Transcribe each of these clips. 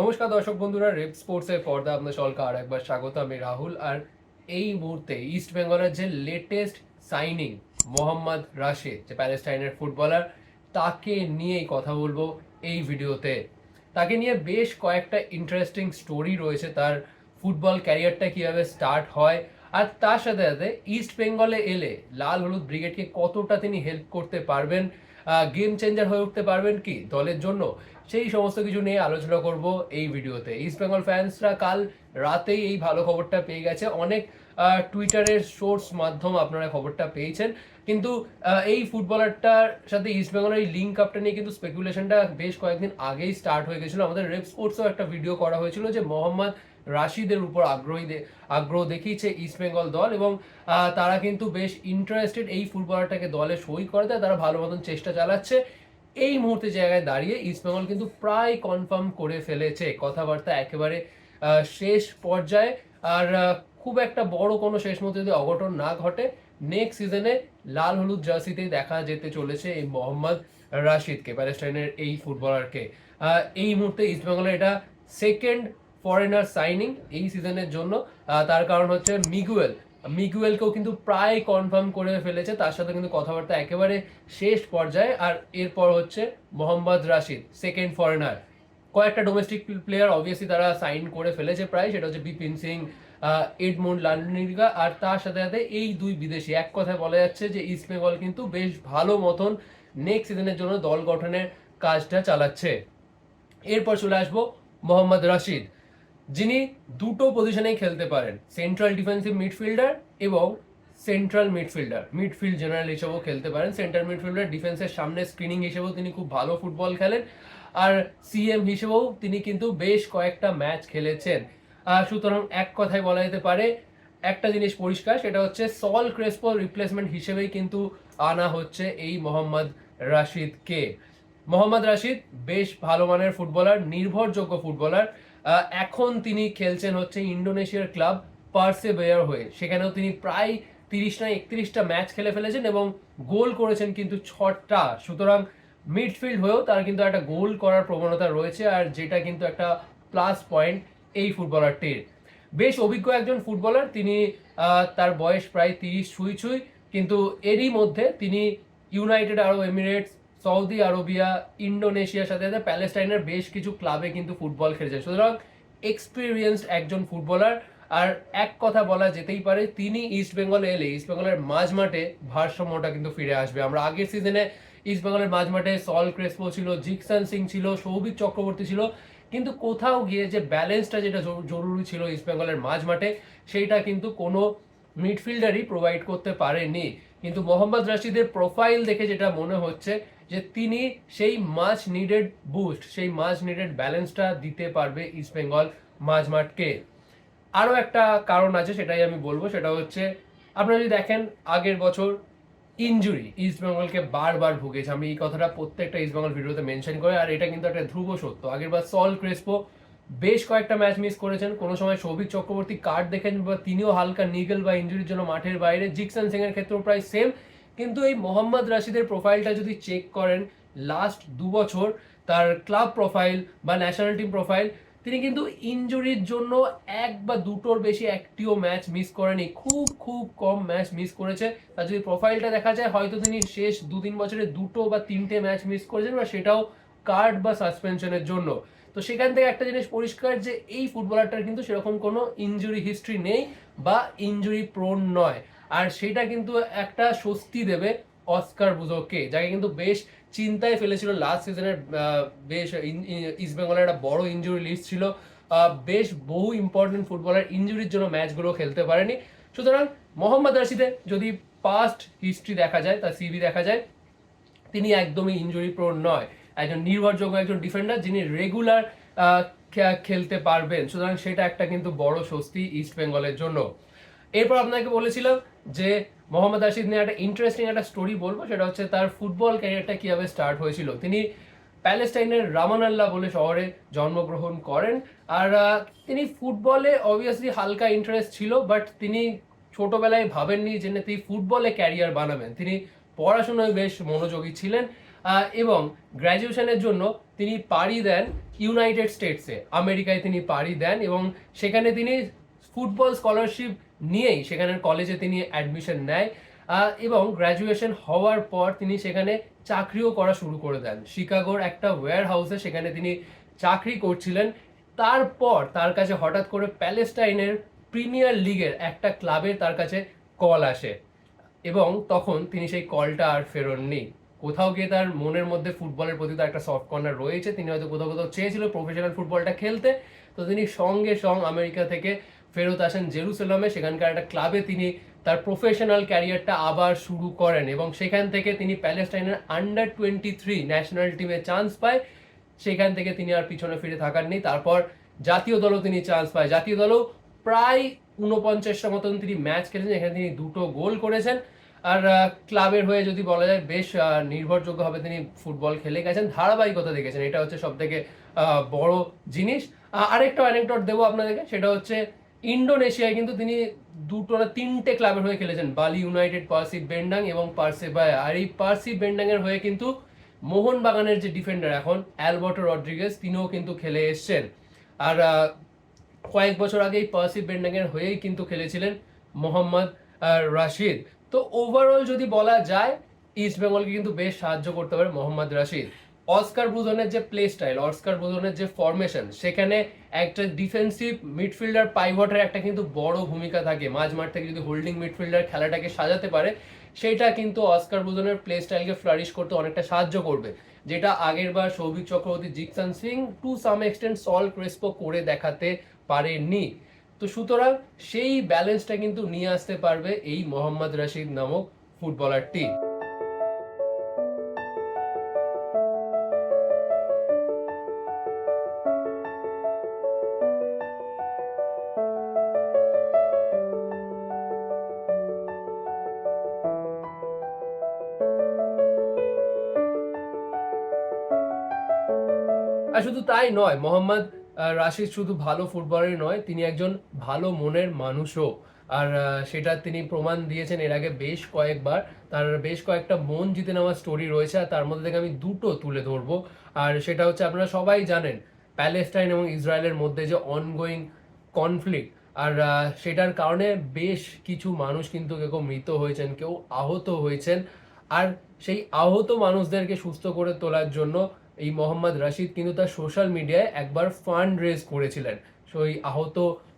নমস্কার দর্শক বন্ধুরা রেপ স্পোর্টসের পর্দা আপনার সকলকে আর একবার স্বাগত। আমি রাহুল, আর এই মুহূর্তে ইস্ট বেঙ্গলের যে লেটেস্ট সাইনিং মোহাম্মদ রাশিদ যে প্যালেস্টাইনের ফুটবলার তাকে নিয়েই কথা বলব এই ভিডিওতে। তাকে নিয়ে বেশ কয়েকটা ইন্টারেস্টিং স্টোরি রয়েছে তার ফুটবল ক্যারিয়ারটা কীভাবে স্টার্ট হয়, আর তার সাথে সাথে ইস্ট বেঙ্গলে এলে লাল হলুদ ব্রিগেডকে কতটা তিনি হেল্প করতে পারবেন গেম চেঞ্জার হয়ে উঠতে পারবেন কি দলের জন্য? সেই সমস্ত কিছু নিয়ে আলোচনা করব এই ভিডিওতে। ইস্ট বেঙ্গল ফ্যান্সরা কাল রাতেই এই ভালো খবরটা পেয়ে গেছে। অনেক টুইটারের সোর্স মাধ্যম আপনারা খবরটা পেয়েছেন। কিন্তু এই ফুটবলারটার সাথে ইস্ট বেঙ্গলের এই লিঙ্ক আপটা নিয়ে কিন্তু স্পেকুলেশনটা বেশ কয়েকদিন আগেই স্টার্ট হয়ে গেছিল। আমাদের রেপ স্পোর্টসও একটা ভিডিও করা হয়েছিল যে মোহাম্মদ রাশিদের উপর আগ্রহী আগ্রহ দেখিয়েছে ইস্ট বেঙ্গল দল এবং তারা কিন্তু বেশ ইন্টারেস্টেড এই ফুটবলারটাকে দলে সই করে দেয়। তারা ভালো মতন চেষ্টা চালাচ্ছে। এই মুহূর্তে জায়গায় দাঁড়িয়ে ইস্ট বেঙ্গল কিন্তু প্রায় কনফার্ম করে ফেলেছে। কথাবার্তা একেবারে শেষ পর্যায়ে। আর খুব একটা বড় কোনো শেষ মুহূর্তে যদি অঘটন না ঘটে নেক্সট সিজনে লাল হলুদ জার্সিতেই দেখা যেতে চলেছে এই মোহাম্মদ রাশিদকে প্যালেস্টাইনের এই ফুটবলারকে। এই মুহূর্তে ইস্ট বেঙ্গলের এটা সেকেন্ড ফরেনার সাইনিং এই সিজনের জন্য তার কারণ হচ্ছে মিগুয়েল। মিগুয়েলকেও কিন্তু প্রায় কনফার্ম করে ফেলেছে, তার সাথে কিন্তু কথাবার্তা একেবারে শেষ পর্যায়ে, আর এরপর হচ্ছে মোহাম্মদ রাশিদ সেকেন্ড ফরেনার কয়েকটা ডোমেস্টিক প্লেয়ার অবভিয়াসলি তারা সাইন করে ফেলেছে প্রায়, সেটা হচ্ছে বিপিন সিং এডমন্ড লালনির্গা, আর তার সাথে সাথে এই দুই বিদেশি। এক কথায় বলা যাচ্ছে যে ইস্ট বেঙ্গল কিন্তু বেশ ভালো মতন নেক্সট সিজনের জন্য দল গঠনের কাজটা চালাচ্ছে। এরপর চলে আসব মোহাম্মদ রাশিদ। যিনি দুটো পজিশনেই খেলতে পারেন সেন্ট্রাল ডিফেন্সিভ মিডফিল্ডার এবং সেন্ট্রাল মিডফিল্ডার মিডফিল্ড জেনারেল হিসেবেও খেলতে পারেন সেন্ট্রাল মিডফিল্ডার ডিফেন্সের সামনে স্ক্রিনিং হিসেবেও তিনি খুব ভালো ফুটবল খেলেন। আর সিএম হিসেবেও তিনি কিন্তু বেশ কয়েকটা ম্যাচ খেলেছেন। সুতরাং এক কথায় বলা যেতে পারে, একটা জিনিস পরিষ্কার, সেটা হচ্ছে সল ক্রেসপো রিপ্লেসমেন্ট হিসেবেই কিন্তু আনা হচ্ছে এই মোহাম্মদ রাশিদকে। মোহাম্মদ রাশিদ বেশ ভালো মানের ফুটবলার নির্ভরযোগ্য ফুটবলার এখন তিনি খেলছেন হচ্ছে ইন্ডোনেশিয়ার ক্লাব পার্সে বেয়ার হয়ে। সেখানেও তিনি প্রায় তিরিশ না একত্রিশটা ম্যাচ খেলে ফেলেছেন এবং গোল করেছেন কিন্তু ছটা। সুতরাং মিডফিল্ড হয়েও তার কিন্তু একটা গোল করার প্রবণতা রয়েছে আর যেটা কিন্তু একটা প্লাস পয়েন্ট এই ফুটবলারটির। বেশ অভিজ্ঞ একজন ফুটবলার, তিনি তার বয়স প্রায় তিরিশ ছুঁই ছুঁই, কিন্তু এরই মধ্যে তিনি United Arab Emirates Saudi, Arabia ইন্ডোনেশিয়ার সাথে সাথে প্যালেস্টাইনের বেশ কিছু ক্লাবে কিন্তু ফুটবল খেলেছে। সুতরাং এক্সপিরিয়েন্সড একজন ফুটবলার, আর এক কথা বলা যেতেই পারে, তিনি ইস্ট বেঙ্গলে এলে ইস্ট বেঙ্গলের মাঝ মাঠে ভারসাম্যটা কিন্তু ফিরে আসবে। আমরা আগের সিজনে ইস্ট বেঙ্গলের মাঝ মাঠে সল ক্রেসপো ছিল জিকসান সিং ছিল সৌভিক চক্রবর্তী ছিল, কিন্তু কোথাও গিয়ে যে ব্যালেন্সটা যেটা জরু- জরুরি ছিল ইস্ট বেঙ্গলের মাঝ মাঠে সেইটা কিন্তু কোনো মিডফিল্ডারই প্রোভাইড করতে পারেনি। কিন্তু মোহাম্মদ রাশিদের প্রোফাইল দেখে যেটা মনে হচ্ছে যে তিনি সেই মাছ নিডেড বুস্ট সেই মাছ নিডেড ব্যালেন্সটা দিতে পারবে ইস্ট বেঙ্গল মাঝ মাঠকে। আরও একটা কারণ আছে, সেটাই আমি বলব, সেটা হচ্ছে আপনারা যদি দেখেন, আগের বছর ইনজুরি ইস্ট বেঙ্গলকে বারবার ভুগেছে। আমি এই কথাটা প্রত্যেকটা ইস্ট বেঙ্গল ভিডিওতে মেনশন করে, আর এটা কিন্তু একটা ধ্রুব সত্য। আগের বার সল ক্রেসপো বেশ কয়েকটা ম্যাচ মিস করেছেন। কোনো সময় সৌভিক চক্রবর্তী কার্ড দেখেন, বা তিনিও হালকা নিগেল বা ইঞ্জুরির জন্য মাঠের বাইরে। জিকসন সিং এর ক্ষেত্রেও প্রায় সেম কিন্তু এই মোহাম্মদ রাশিদের প্রোফাইলটা যদি চেক করেন লাস্ট দু বছর, তার ক্লাব প্রোফাইল বা ন্যাশনাল টিম প্রোফাইল তিনি কিন্তু ইনজুরির জন্য এক বা দুটোর বেশি একটিও ম্যাচ মিস করেনি। খুব খুব কম ম্যাচ মিস করেছে। তার যদি প্রোফাইলটা দেখা যায়, হয়তো তিনি শেষ দু তিন বছরে দুটো বা তিনটে ম্যাচ মিস করেছেন বা সেটাও কার্ড বা সাসপেনশনের জন্য। তো সেখান থেকে একটা জিনিস পরিষ্কার যে, এই ফুটবলারটার কিন্তু সেরকম কোনো ইনজুরি হিস্ট্রি নেই বা ইনজুরি প্রোন নয়। আর সেটা কিন্তু একটা স্বস্তি দেবে অস্কার বুজোকে যাকে কিন্তু বেশ চিন্তায় ফেলেছিল লাস্ট সিজনের বেশ ইস্ট বেঙ্গলের একটা বড় ইনজুরি লিস্ট ছিল। বেশ বহু ইম্পর্টেন্ট ফুটবলার ইনজুরির জন্য ম্যাচগুলো খেলতে পারেনি। সুতরাং মোহাম্মদ রাশিদের যদি পাস্ট হিস্ট্রি দেখা যায়, তার সিভি দেখা যায়, তিনি একদমই ইনজুরি প্রোন নয়। একজন নির্ভরযোগ্য একজন ডিফেন্ডার যিনি রেগুলার খেলতে পারবেন। সুতরাং সেটা একটা কিন্তু বড় স্বস্তি ইস্ট বেঙ্গলের জন্য। এরপর আপনাকে বলেছিলাম যে মোহাম্মদ রাশিদ নিয়ে একটা ইন্টারেস্টিং একটা স্টোরি বলব, সেটা হচ্ছে তার ফুটবল ক্যারিয়ারটা কীভাবে স্টার্ট হয়েছিল। তিনি প্যালেস্টাইনের রামানাল্লা বলে শহরে জন্মগ্রহণ করেন, আর তিনি ফুটবলে অবভিয়াসলি হালকা ইন্টারেস্ট ছিল বাট তিনি ছোটবেলায় ভাবেননি যে তিনি ফুটবলে ক্যারিয়ার বানাবেন। তিনি পড়াশোনায় বেশ মনোযোগী ছিলেন এবং গ্র্যাজুয়েশনের জন্য তিনি পাড়ি দেন ইউনাইটেড স্টেটসে আমেরিকায় তিনি পাড়ি দেন এবং সেখানে তিনি ফুটবল স্কলারশিপ নিয়েই সেখানের কলেজে তিনি অ্যাডমিশন নেয় এবং গ্র্যাজুয়েশন হওয়ার পর তিনি সেখানে চাকরিও করা শুরু করে দেন। শিকাগোর একটা ওয়্যার হাউসে সেখানে তিনি চাকরি করছিলেন। তারপর তার কাছে হঠাৎ করে প্যালেস্টাইনের প্রিমিয়ার লিগের একটা ক্লাবের তার কাছে কল আসে, এবং তখন তিনি সেই কলটা আর ফেরননি। কোথাও গিয়ে তার মনের মধ্যে ফুটবলের প্রতি তার একটা সফট কর্নার রয়েছে। তিনি হয়তো কোথাও কোথাও চেয়েছিল প্রফেশনাল ফুটবলটা খেলতে। তো তিনি সঙ্গে সঙ্গ আমেরিকা থেকে ফেরত আসেন জেরুসালামে, সেখানকার একটা ক্লাবে তিনি তার প্রফেশনাল ক্যারিয়ারটা আবার শুরু করেন এবং সেখান থেকে তিনি প্যালেস্টাইনের আন্ডার টোয়েন্টি থ্রি ন্যাশনাল টিমে চান্স পায়। সেখান থেকে তিনি আর পিছনে ফিরে থাকার নেই। তারপর জাতীয় দলও তিনি চান্স পায়। জাতীয় দলও প্রায় উনপঞ্চাশটা মতন তিনি ম্যাচ খেলেছেন। এখানে তিনি দুটো গোল করেছেন। আর ক্লাবের হয়ে যদি বলা যায়, বেশ নির্ভরযোগ্যভাবে তিনি ফুটবল খেলে গেছেন, ধারাবাহিকতা দেখেছেন। এটা হচ্ছে সব থেকে বড় জিনিস। আরেকটা অ্যানেকডট দেবো আপনাদেরকে। সেটা হচ্ছে ইন্ডোনেশিয়ায় কিন্তু তিনি দুটো না তিনটে ক্লাবের হয়ে খেলেছেন। বালি ইউনাইটেড, পার্সি বেন্ডাং এবং পার্সেবায়া আর এই পার্সি বেন্ডাং এর হয়ে কিন্তু মোহনবাগানের যে ডিফেন্ডার এখন, অ্যালবার্টো রড্রিগেজ, তিনিও কিন্তু খেলে এসছেন। আর কয়েক বছর আগেই পার্সি বেন্ডাংয়ের হয়েই কিন্তু খেলেছিলেন মোহাম্মদ রাশিদ। তো ওভারঅল যদি বলা যায় ইস্ট বেঙ্গলকে কিন্তু বেশ সাহায্য করতে পারে মোহাম্মদ রাশিদ। অস্কার ব্রুজনের যে প্লে স্টাইল অস্কার ব্রুজনের যে ফরমেশন সেখানে একটা ডিফেন্সিভ মিডফিল্ডার পাইভটের একটা কিন্তু বড় ভূমিকা থাকে। মাঝ মাঠ থেকে যদি হোল্ডিং মিডফিল্ডার খেলাটাকে সাজাতে পারে, সেটা কিন্তু অস্কার ব্রুজনের প্লে স্টাইলকে ফ্লারিশ করতে অনেকটা সাহায্য করবে। যেটা আগের বার Souvik Chakraborty Jiksan Singh to some extent Saul Crespo করে দেখাতে পারেনি তো সুতরাং সেই ব্যালেন্সটা কিন্তু নিয়ে আসতে পারবে এই মোহাম্মদ রশিদ নামক ফুটবলারটি আর শুধু তাই নয়, মোহাম্মদ রাশিদ শুধু ভালো ফুটবলারই নয়, তিনি একজন ভালো মনের মানুষও। আর সেটা তিনি প্রমাণ দিয়েছেন এর আগে বেশ কয়েকবার। তার বেশ কয়েকটা মন জিতে নেওয়ার স্টোরি রয়েছে, আর তার মধ্যে থেকে আমি দুটো তুলে ধরবো। আর সেটা হচ্ছে আপনারা সবাই জানেন, প্যালেস্টাইন এবং ইসরায়েলের মধ্যে যে অনগোয়িং কনফ্লিক্ট আর সেটার কারণে বেশ কিছু মানুষ কিন্তু কেউ মৃত হয়েছেন, কেউ আহত হয়েছেন। আর সেই আহত মানুষদেরকে সুস্থ করে তোলার জন্য এই মোহাম্মদ রশিদ কিন্তু তার সোশ্যাল মিডিয়ায় একবার ফান্ড রেজ করেছিলেন। সো এই আহত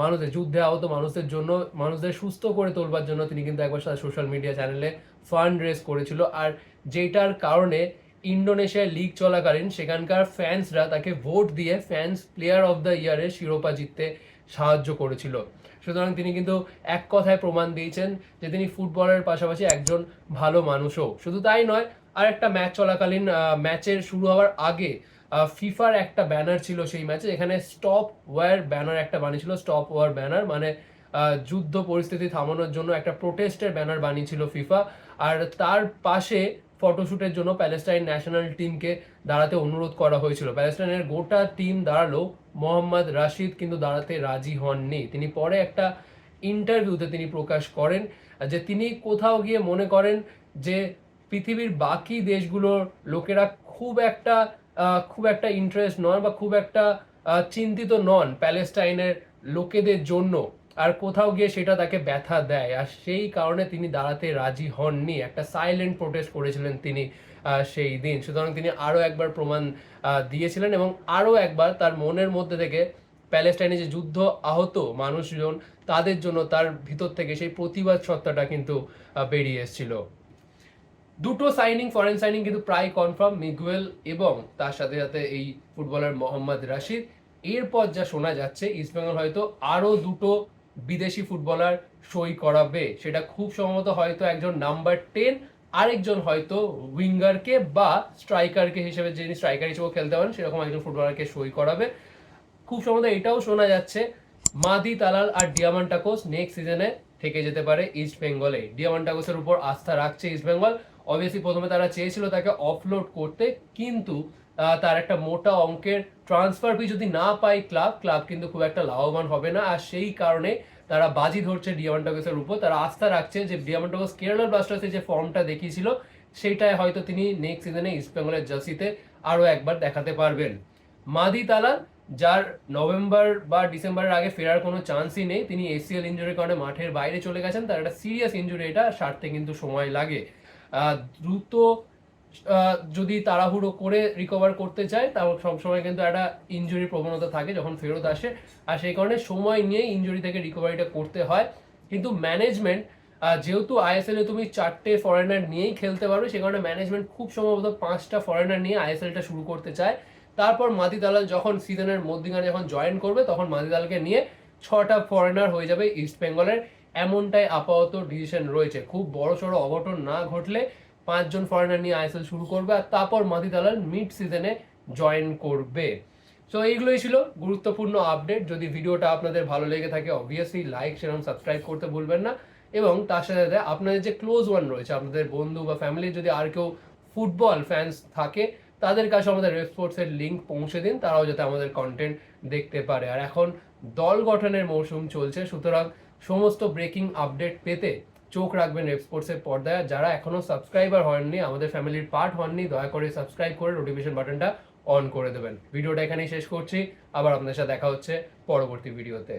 মানুষদের, যুদ্ধে আহত মানুষদের জন্য, মানুষদের সুস্থ করে তোলবার জন্য তিনি কিন্তু একবার তার সোশ্যাল মিডিয়া চ্যানেলে ফান্ড রেজ করেছিল। আর যেটার কারণে ইন্ডোনেশিয়ায় লিগ চলাকালীন সেখানকার ফ্যান্সরা তাকে ভোট দিয়ে ফ্যান্স প্লেয়ার অফ দ্য ইয়ারের শিরোপা জিততে সাহায্য করেছিল। সুতরাং তিনি কিন্তু এক কথায় প্রমাণ দিয়েছেন যে তিনি ফুটবলের পাশাপাশি একজন ভালো মানুষও। শুধু তাই নয় আর একটা ম্যাচ চলাকালীন ম্যাচের শুরু হওয়ার আগে ফিফার একটা ব্যানার ছিল সেই ম্যাচে এখানে স্টপ ওয়ার ব্যানার একটা বানিয়েছিল স্টপ ওয়ার ব্যানার মানে যুদ্ধ পরিস্থিতি থামানোর জন্য একটা প্রোটেস্টের ব্যানার বানিয়েছিল ফিফা। আর তার পাশে ফটোশুটের জন্য প্যালেস্টাইন ন্যাশনাল টিমকে দাঁড়াতে অনুরোধ করা হয়েছিল। প্যালেস্টাইনের গোটা টিম দাঁড়াল মোহাম্মদ রাশিদ, কিন্তু দাঁড়াতে রাজি হননি। তিনি পরে একটা ইন্টারভিউতে তিনি প্রকাশ করেন যে তিনি কোথাও গিয়ে মনে করেন যে পৃথিবীর বাকি দেশগুলোর লোকেরা খুব একটা খুব একটা ইন্টারেস্ট নন বা খুব একটা চিন্তিত নন প্যালেস্টাইনের লোকেদের জন্য। আর কোথাও গিয়ে সেটা তাকে ব্যথা দেয়। আর সেই কারণে তিনি দাঁড়াতে রাজি হননি। একটা সাইলেন্ট প্রোটেস্ট করেছিলেন তিনি সেই দিন। সুতরাং তিনি আরও একবার প্রমাণ দিয়েছিলেন এবং আরও একবার তার মনের মধ্যে থেকে প্যালেস্টাইনে যে যুদ্ধ আহত মানুষজন, তাদের জন্য তার ভিতর থেকে সেই প্রতিবাদ সত্তাটা কিন্তু বেরিয়ে এসেছিল। দুটো সাইনিং ফরেন সাইনিং কিন্তু প্রায় কনফার্ম মিগুয়েল এবং তার সাথে সাথে এই ফুটবলার মোহাম্মদ রাশিদ। এরপর যা শোনা যাচ্ছে ইস্টবেঙ্গল হয়তো আরও দুটো বিদেশি ফুটবলার সই করাবে। সেটা খুব সম্ভবত হয়তো একজন নাম্বার টেন, আরেকজন হয়তো উইঙ্গারকে বা স্ট্রাইকারকে হিসেবে যিনি স্ট্রাইকার হিসেবে খেলতে পারেন, সেরকম একজন ফুটবলারকে সই করাবে। খুব সম্ভবত এটাও শোনা যাচ্ছে, মাদি তালাল আর ডিয়ামান্টাকোস নেক্সট সিজনে থেকে যেতে পারে ইস্ট বেঙ্গলে ডিয়ামান্টাকোসের উপর আস্থা রাখছে ইস্ট বেঙ্গল অবভিয়াসলি প্রথমে তারা চেয়েছিল তাকে অফলোড করতে, কিন্তু তার একটা মোটা অঙ্কের ট্রান্সফার ফি যদি না পায় ক্লাব ক্লাব কিন্তু খুব একটা লাভবান হবে না। আর সেই কারণে তারা বাজি ধরছে ডিয়ামান্টাকোসের উপর। তারা আস্থা রাখছে যে ডিয়ামান্টাকোস কেরালা ব্লাস্টার্সে যে ফর্মটা দেখিয়েছিল সেটাই হয়তো তিনি নেক্সট সিজনে ইস্ট বেঙ্গলের জার্সিতে আরও একবার দেখাতে পারবেন। মাদি তালা যার নভেম্বর বা ডিসেম্বরের আগে ফেরার কোনো চান্সই নেই, তিনি এসিএল ইঞ্জুরির কারণে মাঠের বাইরে চলে গেছেন, তার একটা সিরিয়াস ইঞ্জুরি এটা সারতে কিন্তু সময় লাগে। দ্রুত যদি তাড়াহুড়ো করে রিকভার করতে চায়, তাও সবসময় কিন্তু একটা ইঞ্জুরির প্রবণতা থাকে যখন ফেরত আসে। আর সেই কারণে সময় নিয়ে ইঞ্জুরি থেকে রিকভারিটা করতে হয়। কিন্তু ম্যানেজমেন্ট যেহেতু আইএসএল তুমি চারটে ফরেনার নিয়েই খেলতে পারবে, সে কারণে ম্যানেজমেন্ট খুব সম্ভবত পাঁচটা ফরেনার নিয়ে আইএসএলটা শুরু করতে চায়। তারপর মাদি দালাল যখন সিজনের মধ্যিখানে যখন জয়েন করবে, তখন মাদি দালালকে নিয়ে ছটা ফরেনার হয়ে যাবে ইস্ট বেঙ্গলের এমনটাই আপাতত ডিসিশন রয়েছে। খুব বড় সড়ো অঘটন না ঘটলে পাঁচজন ফরেনার নিয়ে আইএসএল শুরু করবে আর তারপর মাদি দালাল মিড সিজনে জয়েন করবে। সো এইগুলোই ছিল গুরুত্বপূর্ণ আপডেট যদি ভিডিওটা আপনাদের ভালো লেগে থাকে অবভিয়াসলি লাইক শেয়ার সাবস্ক্রাইব করতে ভুলবেন না। এবং তার সাথে সাথে আপনাদের যে ক্লোজ ওয়ান রয়েছে, আপনাদের বন্ধু বা ফ্যামিলির যদি আর কেউ ফুটবল ফ্যান্স থাকে, তাদের কাছে আমাদের রেড স্পোর্টসের লিঙ্ক পৌঁছে দিন। তারাও যাতে আমাদের কন্টেন্ট দেখতে পারে। আর এখন দল গঠনের মৌসুম চলছে, সুতরাং সমস্ত ব্রেকিং আপডেট পেতে চোখ রাখবেন রেড স্পোর্টসের পর্দায়। যারা এখনও সাবস্ক্রাইবার হননি, আমাদের ফ্যামিলির পার্ট হননি, দয়া করে সাবস্ক্রাইব করে নোটিফিকেশন বাটনটা অন করে দেবেন। ভিডিওটা এখানেই শেষ করছি। আবার আপনাদের সাথে দেখা হচ্ছে পরবর্তী ভিডিওতে